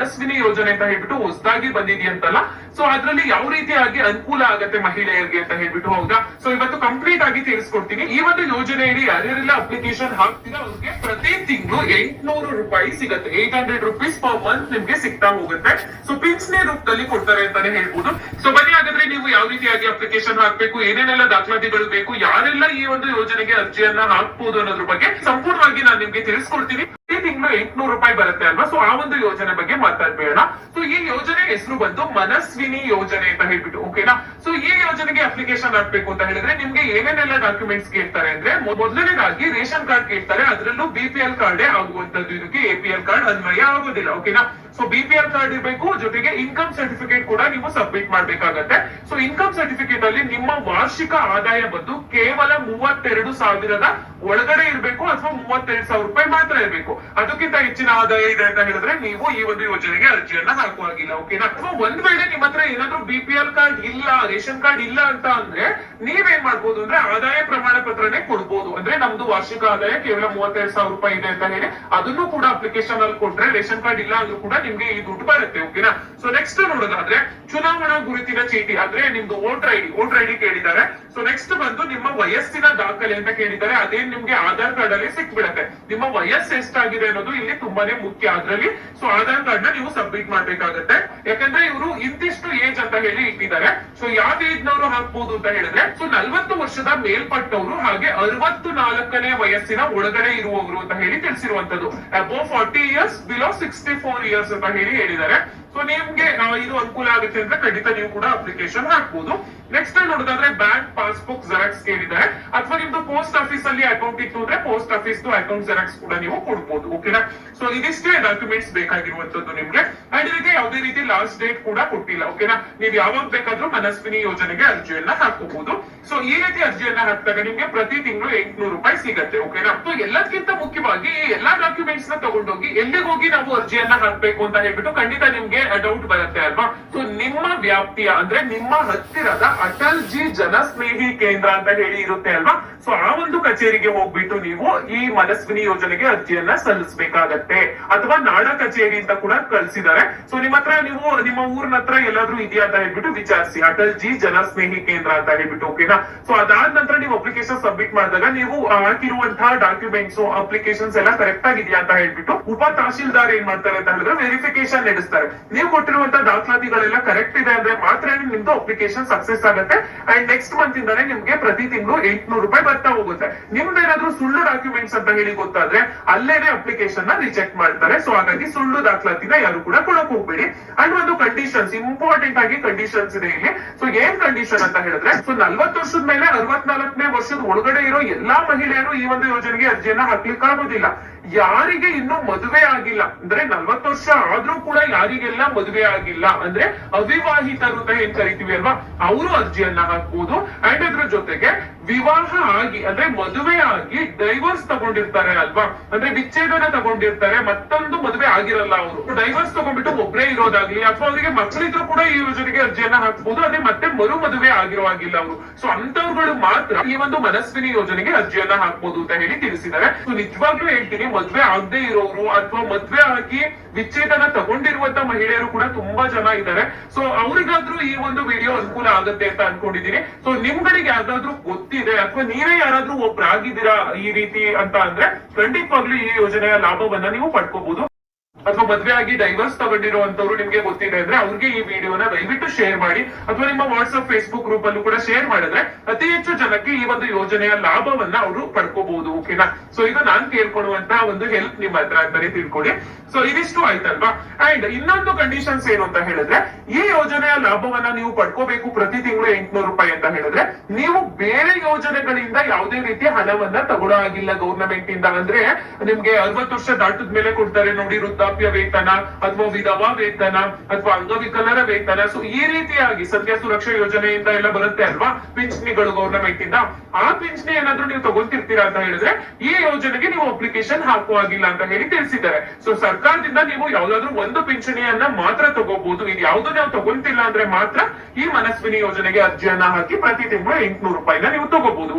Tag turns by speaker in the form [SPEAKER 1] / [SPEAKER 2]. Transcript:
[SPEAKER 1] ಯಶಸ್ವಿನಿ ಯೋಜನೆ ಅಂತ ಹೇಳ್ಬಿಟ್ಟು ಹೊಸದಾಗಿ ಬಂದಿದೆಯಂತಲ್ಲ ಸೊ ಅದ್ರಲ್ಲಿ ಯಾವ ರೀತಿಯಾಗಿ ಅನುಕೂಲ ಆಗತ್ತೆ ಮಹಿಳೆಯರಿಗೆ ಅಂತ ಹೇಳ್ಬಿಟ್ಟು ಹೌದಾ? ಸೊ ಇವತ್ತು ಕಂಪ್ಲೀಟ್ ಆಗಿ ತಿಳಿಸ್ಕೊಡ್ತೀನಿ. ಈ ಒಂದು ಯೋಜನೆಯಲ್ಲಿ ಯಾರ್ಯಾರೆಲ್ಲ ಅಪ್ಲಿಕೇಶನ್ ಹಾಕ್ತೀರಾ, ಅವ್ರಿಗೆ ಪ್ರತಿ ತಿಂಗಳು ಎಂಟ್ನೂರು ರೂಪಾಯಿ ಸಿಗುತ್ತೆ. Eight hundred rupees per month ನಿಮ್ಗೆ ಸಿಗ್ತಾ ಹೋಗುತ್ತೆ. ಸೊ ಪಿಂಚಣಿ ರೂಪದಲ್ಲಿ ಕೊಡ್ತಾರೆ ಅಂತಾನೆ ಹೇಳ್ಬೋದು. ಸೊ ಬನ್ನಿ, ಹಾಗಾದ್ರೆ ನೀವು ಯಾವ ರೀತಿಯಾಗಿ ಅಪ್ಲಿಕೇಶನ್ ಹಾಕ್ಬೇಕು, ಏನೇನೆಲ್ಲ ದಾಖಲಾತಿಗಳು ಬೇಕು, ಯಾರೆಲ್ಲ ಈ ಒಂದು ಯೋಜನೆಗೆ ಅರ್ಜಿಯನ್ನ ಹಾಕ್ಬೋದು ಅನ್ನೋದ್ರ ಬಗ್ಗೆ ಸಂಪೂರ್ಣವಾಗಿ ನಾನು ನಿಮ್ಗೆ ತಿಳಿಸ್ಕೊಡ್ತೀನಿ. ತಿಂಗಳು ಎಂಟ್ನೂರು ರೂಪಾಯಿ ಬರುತ್ತೆ ಅಲ್ವಾ? ಸೊ ಆ ಒಂದು ಯೋಜನೆ ಬಗ್ಗೆ ಮಾತಾಡ್ಬೇಡ ಸೊ ಈ ಯೋಜನೆ ಹೆಸರು ಬಂದು ಮನಸ್ವಿನಿ ಯೋಜನೆ ಅಂತ ಹೇಳ್ಬಿಟ್ಟು ಓಕೆನಾ ಸೊ ಈ ಯೋಜನೆಗೆ ಅಪ್ಲಿಕೇಶನ್ ಹಾಕ್ಬೇಕು ಅಂತ ಹೇಳಿದ್ರೆ ನಿಮ್ಗೆ ಏನೇನೆಲ್ಲ ಡಾಕ್ಯುಮೆಂಟ್ಸ್ ಕೇಳ್ತಾರೆ ಅಂದ್ರೆ ಮೊದಲನೇದಾಗಿ ರೇಷನ್ ಕಾರ್ಡ್ ಕೇಳ್ತಾರೆ. ಅದರಲ್ಲೂ ಬಿ ಪಿ ಎಲ್ ಕಾರ್ಡ್ ಆಗುವಂತದ್ದು ಇದಕ್ಕೆ ಎ ಪಿ ಎಲ್ ಕಾರ್ಡ್ ಅನ್ವಯ ಆಗೋದಿಲ್ಲ ಓಕೆನಾ so B P L card ಇರಬೇಕು. ಜೊತೆಗೆ ಇನ್ಕಮ್ ಸರ್ಟಿಫಿಕೇಟ್ ಕೂಡ ನೀವು ಸಬ್ಮಿಟ್ ಮಾಡ್ಬೇಕಾಗತ್ತೆ. ಸೊ ಇನ್ಕಮ್ ಸರ್ಟಿಫಿಕೇಟ್ ಅಲ್ಲಿ ನಿಮ್ಮ ವಾರ್ಷಿಕ ಆದಾಯ ಬಂದು ಕೇವಲ ಮೂವತ್ತೆರಡು ಸಾವಿರದ ಒಳಗಡೆ ಇರಬೇಕು ಅಥವಾ ಮೂವತ್ತೆರಡು ಸಾವಿರ ರೂಪಾಯಿ ಮಾತ್ರ ಇರಬೇಕು. ಅದಕ್ಕಿಂತ ಹೆಚ್ಚಿನ ಆದಾಯ ಇದೆ ಅಂತ ಹೇಳಿದ್ರೆ ನೀವು ಈ ಒಂದು ಯೋಜನೆಗೆ ಅರ್ಜಿಯನ್ನ ಹಾಕುವಾಗಿಲ್ಲ ಓಕೆನಾ ಅಥವಾ ಒಂದ್ ವೇಳೆ ನಿಮ್ಮ ಹತ್ರ ಏನಾದ್ರೂ ಬಿ ಪಿ ಎಲ್ ಕಾರ್ಡ್ ಇಲ್ಲ, ರೇಷನ್ ಕಾರ್ಡ್ ಇಲ್ಲ ಅಂತ ಅಂದ್ರೆ ನೀವೇನ್ ಮಾಡ್ಬೋದು ಅಂದ್ರೆ ಆದಾಯ ಪ್ರಮಾಣ ಪತ್ರನೇ ಕೊಡ್ಬೋದು. ಅಂದ್ರೆ ನಮ್ದು ವಾರ್ಷಿಕ ಆದಾಯ ಕೇವಲ ಮೂವತ್ತೈದು ಸಾವಿರ ರೂಪಾಯಿ ಇದೆ ಅಂತ ಹೇಳಿ, ಅದನ್ನು ಕೂಡ ಅಪ್ಲಿಕೇಶನ್ ಅಲ್ಲಿ ಕೊಟ್ರೆ ರೇಷನ್ ಕಾರ್ಡ್ ಇಲ್ಲ ಅಂದ್ರೂ ಕೂಡ ನಿಮ್ಗೆ ಈ ದುಡ್ಡು ಬರುತ್ತೆ ಓಕೆನಾ ಸೊ ನೆಕ್ಸ್ಟ್ ನೋಡೋದಾದ್ರೆ ಚುನಾವಣಾ ಗುರುತಿನ ಚೀಟಿ, ಅಂದ್ರೆ ನಿಮ್ದು ವೋಟರ್ ಐಡಿ ವೋಟರ್ ಐಡಿ ಕೇಳಿದ್ದಾರೆ. ಸೊ ನೆಕ್ಸ್ಟ್ ಬಂದು ನಿಮ್ಮ ವಯಸ್ಸಿನ ದಾಖಲೆ ಅಂತ ಕೇಳಿದ್ದಾರೆ ಅದೇ ನಿಮ್ಗೆ ಆಧಾರ್ ಕಾರ್ಡ್ ಅಲ್ಲಿ ಸಿಕ್ಬಿಡತ್ತೆ. ನಿಮ್ಮ ವಯಸ್ಸು ಎಷ್ಟಾಗಿದೆ ಅನ್ನೋದು ಇಲ್ಲಿ ತುಂಬಾನೇ ಮುಖ್ಯ. ಅದ್ರಲ್ಲಿ ಸೊ ಆಧಾರ್ ಕಾರ್ಡ್ನ ನೀವು ಸಬ್ಮಿಟ್ ಮಾಡ್ಬೇಕಾಗತ್ತೆ. ಯಾಕಂದ್ರೆ ಇವರು ಇಂತಿಷ್ಟು ಏಜ್ ಅಂತ ಹೇಳಿ ಇಟ್ಟಿದ್ದಾರೆ. ಸೊ ಯಾವ ಏಜ್ ನವರು ಹಾಕ್ಬೋದು ಅಂತ ಹೇಳಿದ್ರೆ ಸೊ ನಲ್ವತ್ತು ವರ್ಷದ ಮೇಲ್ಪಟ್ಟವರು ಹಾಗೆ ಅರವತ್ತು ನಾಲ್ಕನೇ ವಯಸ್ಸಿನ ಒಳಗಡೆ ಇರುವವರು ಅಂತ ಹೇಳಿ ತಿಳಿಸಿರುವಂತದ್ದು above forty years below sixty four years ಅಂತ ಹೇಳಿ ಹೇಳಿದ್ದಾರೆ. ಸೊ ನಿಮ್ಗೆ ಇದು ಅನುಕೂಲ ಆಗುತ್ತೆ ಅಂದ್ರೆ ಖಂಡಿತ ನೀವು ಕೂಡ ಅಪ್ಲಿಕೇಶನ್ ಹಾಕ್ಬೋದು. ನೆಕ್ಸ್ಟ್ ನೋಡೋದಾದ್ರೆ ಬ್ಯಾಂಕ್ ಪಾಸ್ಬುಕ್ ಜೆರಾಕ್ಸ್ ಕೇಳಿದ್ದಾರೆ ಅಥವಾ ನಿಮ್ದು ಪೋಸ್ಟ್ ಆಫೀಸ್ ಅಲ್ಲಿ ಅಕೌಂಟ್ ಇತ್ತು ಅಂದ್ರೆ ಪೋಸ್ಟ್ ಆಫೀಸ್ ಅಕೌಂಟ್ ಜೆರಾಕ್ಸ್ ಕೂಡ ನೀವು ಕೊಡ್ಬೋದು ಓಕೆನಾ ಸೊ ಇದಿಷ್ಟೇ ಡಾಕ್ಯುಮೆಂಟ್ಸ್ ಬೇಕಾಗಿರುವಂತದ್ದು ನಿಮ್ಗೆ. ಅಂಡ್ ಇದಕ್ಕೆ ಯಾವುದೇ ರೀತಿ ಲಾಸ್ಟ್ ಡೇಟ್ ಕೂಡ ಕೊಟ್ಟಿಲ್ಲ ಓಕೆನಾ ನೀವು ಯಾವಾಗ ಬೇಕಾದ್ರೂ ಮನಸ್ವಿನಿ ಯೋಜನೆಗೆ ಅರ್ಜಿಯನ್ನ ಹಾಕಬಹುದು ಸೊ ಈ ರೀತಿ ಅರ್ಜಿಯನ್ನ ಹಾಕಿದಾಗ ನಿಮ್ಗೆ ಪ್ರತಿ ತಿಂಗಳು ಎಂಟ್ನೂರು ರೂಪಾಯಿ ಸಿಗತ್ತೆ ಓಕೆನಾ ಸೊ ಎಲ್ಲದಕ್ಕಿಂತ ಮುಖ್ಯವಾಗಿ ಎಲ್ಲಾ ಡಾಕ್ಯುಮೆಂಟ್ಸ್ನ ತಗೊಂಡೋಗಿ ಎಲ್ಲಿಗೆ ಹೋಗಿ ನಾವು ಅರ್ಜಿಯನ್ನ ಹಾಕ್ಬೇಕು ಅಂತ ಹೇಳ್ಬಿಟ್ಟು ಖಂಡಿತ ನಿಮ್ಗೆ ಡೌಟ್ ಬರುತ್ತೆ ಅಲ್ವಾ? ಸೊ ನಿಮ್ಮ ವ್ಯಾಪ್ತಿಯ ಅಂದ್ರೆ ನಿಮ್ಮ ಹತ್ತಿರದ ಅಟಲ್ ಜಿ ಜನಸ್ನೇಹಿ ಕೇಂದ್ರ ಅಂತ ಹೇಳಿ ಇರುತ್ತೆ ಅಲ್ವಾ? ಸೊ ಆ ಒಂದು ಕಚೇರಿಗೆ ಹೋಗ್ಬಿಟ್ಟು ನೀವು ಈ ಮನಸ್ವಿನಿ ಯೋಜನೆಗೆ ಅರ್ಜಿಯನ್ನ ಸಲ್ಲಿಸಬೇಕಾಗತ್ತೆ. ಅಥವಾ ನಾಡ ಕಚೇರಿ ಅಂತ ಕೂಡ ಕಳಿಸಿದ್ದಾರೆ. ಸೊ ನಿಮ್ಮ ಹತ್ರ ನೀವು, ನಿಮ್ಮ ಊರಿನ ಹತ್ರ ಎಲ್ಲಾದ್ರೂ ಇದೆಯಾ ಅಂತ ಹೇಳ್ಬಿಟ್ಟು ವಿಚಾರಿಸಿ. ಅಟಲ್ ಜಿ ಜನಸ್ನೇಹಿ ಕೇಂದ್ರ ಅಂತ ಹೇಳ್ಬಿಟ್ಟು, ಓಕೆನಾ? ಸೊ ಅದಾದ ನಂತರ ನೀವು ಅಪ್ಲಿಕೇಶನ್ ಸಬ್ಮಿಟ್ ಮಾಡಿದಾಗ ನೀವು ಹಾಕಿರುವಂತಹ ಡಾಕ್ಯುಮೆಂಟ್ಸ್ ಅಪ್ಲಿಕೇಶನ್ಸ್ ಎಲ್ಲ ಕರೆಕ್ಟ್ ಆಗಿದೆಯಾ ಅಂತ ಹೇಳ್ಬಿಟ್ಟು ಉಪ ತಹಶೀಲ್ದಾರ್ ಏನ್ ಮಾಡ್ತಾರೆ ಅಂತ ಹೇಳಿದ್ರೆ ವೆರಿಫಿಕೇಶನ್ ನಡೆಸ್ತಾರೆ. ನೀವು ಕೊಟ್ಟಿರುವಂತಹ ದಾಖಲಾತಿಗಳೆಲ್ಲ ಕರೆಕ್ಟ್ ಇದೆ ಅಂದ್ರೆ ಮಾತ್ರ ನಿಮ್ದು ಅಪ್ಲಿಕೇಶನ್ ಸಕ್ಸಸ್ ಆಗುತ್ತೆ. ಅಂಡ್ ನೆಕ್ಸ್ಟ್ ಮಂತ್ ಇಂದಾನೆ ನಿಮ್ಗೆ ಪ್ರತಿ ತಿಂಗಳು ಎಂಟ್ನೂರು ರೂಪಾಯಿ ಬರ್ತಾ ಹೋಗುತ್ತೆ. ನಿಮ್ದೇನಾದ್ರೂ ಸುಳ್ಳು ಡಾಕ್ಯುಮೆಂಟ್ಸ್ ಅಂತ ಹೇಳಿ ಗೊತ್ತಾದ್ರೆ ಅಲ್ಲೇನೆ ಅಪ್ಲಿಕೇಶನ್ನ ರಿಜೆಕ್ಟ್ ಮಾಡ್ತಾರೆ. ಸೊ ಹಾಗಾಗಿ ಸುಳ್ಳು ದಾಖಲಾತಿನ ಯಾರು ಕೂಡ ಕೊಡಕ್ ಹೋಗ್ಬೇಡಿ. ಅಂಡ್ ಒಂದು ಕಂಡೀಷನ್ಸ್ ಇಂಪಾರ್ಟೆಂಟ್ ಆಗಿ ಕಂಡೀಷನ್ಸ್ ಇದೆ ಇಲ್ಲಿ. ಸೊ ಏನ್ ಕಂಡೀಷನ್ ಅಂತ ಹೇಳಿದ್ರೆ ಸೊ ನಲ್ವತ್ತು ವರ್ಷದ ಮೇಲೆ ಅರವತ್ನಾಲ್ಕನೇ ವರ್ಷದ ಒಳಗಡೆ ಇರೋ ಎಲ್ಲಾ ಮಹಿಳೆಯರು ಈ ಒಂದು ಯೋಜನೆಗೆ ಅರ್ಜಿಯನ್ನ ಹಾಕ್ಲಿಕ್ಕೆ ಆಗೋದಿಲ್ಲ. ಯಾರಿಗೆ ಇನ್ನೂ ಮದುವೆ ಆಗಿಲ್ಲ. ಅಂದ್ರೆ ನಲ್ವತ್ತು ವರ್ಷ ಆದ್ರೂ ಕೂಡ ಯಾರಿಗೆಲ್ಲ ಮದುವೆ ಆಗಿಲ್ಲ ಅಂದ್ರೆ ಅವಿವಾಹಿತರು ಅಂತ ಏನ್ ಕರಿತೀವಿ ಅಲ್ವಾ? ಅವರು ಅರ್ಜಿಯನ್ನ ಹಾಕ್ಬಹುದು ಅಂಡ್ ಅದ್ರ ಜೊತೆಗೆ ವಿವಾಹ ಆಗಿ, ಅಂದ್ರೆ ಮದುವೆ ಆಗಿ ಡೈವರ್ಸ್ ತಗೊಂಡಿರ್ತಾರೆ ಅಲ್ವಾ? ಅಂದ್ರೆ ವಿಚ್ಛೇದನ ತಗೊಂಡಿರ್ತಾರೆ, ಮತ್ತೊಂದು ಮದುವೆ ಆಗಿರಲ್ಲ ಅವರು. ಡೈವರ್ಸ್ ತಗೊಂಡ್ಬಿಟ್ಟು ಒಬ್ಬರೇ ಇರೋದಾಗ್ಲಿ, ಅಥವಾ ಅವರಿಗೆ ಮಕ್ಕಳಿದ್ರು ಕೂಡ ಈ ಯೋಜನೆಗೆ ಅರ್ಜಿಯನ್ನ ಹಾಕ್ಬಹುದು ಅದೇ ಮತ್ತೆ ಮರು ಮದುವೆ ಆಗಿರೋ ಆಗಿಲ್ಲ ಅವರು. ಸೊ ಅಂತವ್ರುಗಳು ಮಾತ್ರ ಈ ಒಂದು ಮನಸ್ವಿನಿ ಯೋಜನೆಗೆ ಅರ್ಜಿಯನ್ನ ಹಾಕ್ಬಹುದು ಅಂತ ಹೇಳಿ ತಿಳಿಸಿದ್ದಾರೆ. ಸೊ ನಿಜವಾಗ್ಲೂ ಹೇಳ್ತೀನಿ, ಮದ್ವೆ ಆಗದೆ ಇರೋರು, ಅಥವಾ ಮದ್ವೆ ಆಗಿ ವಿಚ್ಛೇದನ ತಗೊಂಡಿರುವಂತ ಮಹಿಳೆಯರು ಕೂಡ ತುಂಬಾ ಜನ ಇದ್ದಾರೆ. ಸೊ ಅವ್ರಿಗಾದ್ರೂ ಈ ಒಂದು ವಿಡಿಯೋ ಅನುಕೂಲ ಆಗುತ್ತೆ ಅಂತ ಅನ್ಕೊಂಡಿದೀನಿ ಸೊ ನಿಮ್ಗಳಿಗೆ ಯಾವ್ದಾದ್ರು ಗೊತ್ತಿದೆ ಅಥವಾ ನೀವೇ ಯಾರಾದ್ರೂ ಒಬ್ರಾಗಿದ್ದೀರಾ ಈ ರೀತಿ ಅಂತ ಅಂದ್ರೆ ಖಂಡಿತವಾಗ್ಲೂ ಈ ಯೋಜನೆಯ ಲಾಭವನ್ನ ನೀವು ಪಡ್ಕೋಬಹುದು. ಅಥವಾ ಮದ್ವೆ ಆಗಿ ಡೈವರ್ಸ್ ತಗೊಂಡಿರುವಂತವ್ರು ನಿಮ್ಗೆ ಗೊತ್ತಿದೆ ಅಂದ್ರೆ ಅವ್ರಿಗೆ ಈ ವಿಡಿಯೋನ ದಯವಿಟ್ಟು ಶೇರ್ ಮಾಡಿ ಅಥವಾ ನಿಮ್ಮ ವಾಟ್ಸ್ಆಪ್ ಫೇಸ್ಬುಕ್ ಗ್ರೂಪ್ ಅಲ್ಲೂ ಕೂಡ ಶೇರ್ ಮಾಡಿದ್ರೆ ಅತಿ ಹೆಚ್ಚು ಜನಕ್ಕೆ ಈ ಒಂದು ಯೋಜನೆಯ ಲಾಭವನ್ನ ಅವರು ಪಡ್ಕೋಬಹುದು ಓಕೆನಾ ಸೊ ಈಗ ನಾನ್ ಕೇಳ್ಕೊಡುವಂತ ಒಂದು ಹೆಲ್ಪ್ ನಿಮ್ಮ ಹತ್ರ ಅಂತಾನೆ ತಿಳ್ಕೊಳ್ಳಿ. ಸೊ ಇದಿಷ್ಟು ಆಯ್ತಲ್ವಾ? ಅಂಡ್ ಇನ್ನೊಂದು ಕಂಡೀಷನ್ಸ್ ಏನು ಅಂತ ಹೇಳಿದ್ರೆ, ಈ ಯೋಜನೆಯ ಲಾಭವನ್ನ ನೀವು ಪಡ್ಕೋಬೇಕು ಪ್ರತಿ ತಿಂಗಳು ಎಂಟ್ನೂರು ರೂಪಾಯಿ ಅಂತ ಹೇಳಿದ್ರೆ, ನೀವು ಬೇರೆ ಯೋಜನೆಗಳಿಂದ ಯಾವುದೇ ರೀತಿಯ ಹಣವನ್ನ ತಗೊಳ್ಳೋ ಆಗಿಲ್ಲ ಗೌರ್ನಮೆಂಟ್ ಇಂದ ಅಂದ್ರೆ ನಿಮ್ಗೆ ಅರವತ್ತು ವರ್ಷ ದಾಟದ ಮೇಲೆ ಕೊಡ್ತಾರೆ ನೋಡಿ ವೃದ್ಧಾಪ್ಯ ವೇತನ ಅಥವಾ ವಿಧವಾ ವೇತನ ಅಥವಾ ಅಂಗವಿಕಲರ ವೇತನ. ಸೊ ಈ ರೀತಿಯಾಗಿ ಸದ್ಯ ಸುರಕ್ಷಾ ಯೋಜನೆಯಿಂದ ಎಲ್ಲ ಬರುತ್ತೆ ಅಲ್ವಾ? ಪಿಂಚಣಿಗಳು ಗೌರ್ನಮೆಂಟ್ ಇಂದ ಆ ಪಿಂಚಣಿ ಏನಾದ್ರು ನೀವು ತಗೊಳ್ತಿರ್ತೀರಾ ಅಂತ ಹೇಳಿದ್ರೆ, ಈ ಯೋಜನೆಗೆ ನೀವು ಅಪ್ಲಿಕೇಶನ್ ಹಾಕುವಾಗಿಲ್ಲ ಅಂತ ಹೇಳಿ ತಿಳಿಸಿದ್ದಾರೆ. ಸೊ ಸರ್ಕಾರದಿಂದ ನೀವು ಯಾವ್ದಾದ್ರು ಒಂದು ಪಿಂಚಣಿಯನ್ನ ಮಾತ್ರ ತಗೋಬಹುದು ಇದು ಯಾವ್ದು ನಾವು ತಗೊಳ್ತಿಲ್ಲ ಅಂದ್ರೆ ಮಾತ್ರ ಈ ಮನಸ್ವಿನಿ ಯೋಜನೆಗೆ ಅರ್ಜಿಯನ್ನ ಹಾಕಿ ಪ್ರತಿ ತಿಂಗಳು ಎಂಟ್ನೂರು ರೂಪಾಯಿನ ನೀವು ತಗೋಬಹುದು